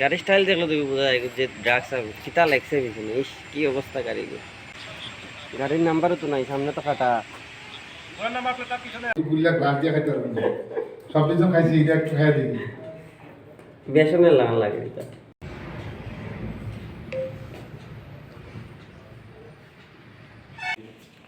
গাড়ির স্টাইল দেখলে তুমি বোঝা যায় যে ড্রাগস আর কিতা লাগছে পিছনে ইস কি অবস্থা গাড়ি গাড়ির নাম্বারও তো নাই সামনে তো কাটা। গুল্লা গ্লাস দিয়ে খাইতে পারবেন না। সব কিছু খাইছি এটা একটু খাই দিই বেসনের লাগান লাগে এটা।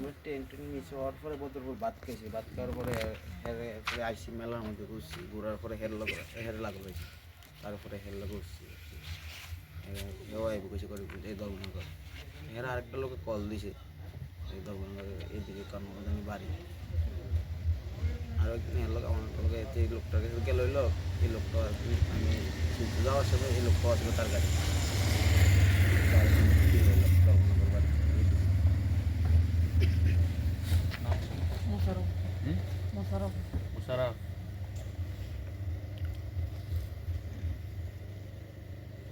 আমরা টেন টেন মিস হওয়ার পরে বদরপুর ভাত খেয়েছি। ভাত খাওয়ার পরে হেরে আইসি মেলার মধ্যে ঘুরছি। ঘুরার পরে হের লগ হের লাগল তারপরে হের লগ ঘুরছি। হেও আইব কিছু করে এই দলনগর হেরা আরেকটা লোকে কল দিছে, এই দলনগর এইদিকে কর্মকান্দানি বাড়ি। আর একদিন হের লোক আমার লোকে এই লোকটাকে গেল হইল, এই লোকটা আমি যাওয়ার সময় এই লোকটা আসলো তার গাড়ি Masarap. Masarap.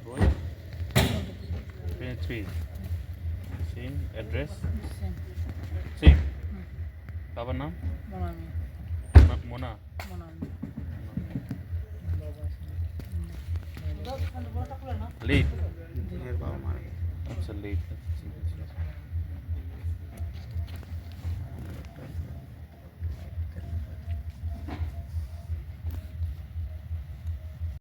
Good. Pin twin. Same address. Same. Same. Baba's name? Monami. Mona. Monami. Late. Late. It's a late.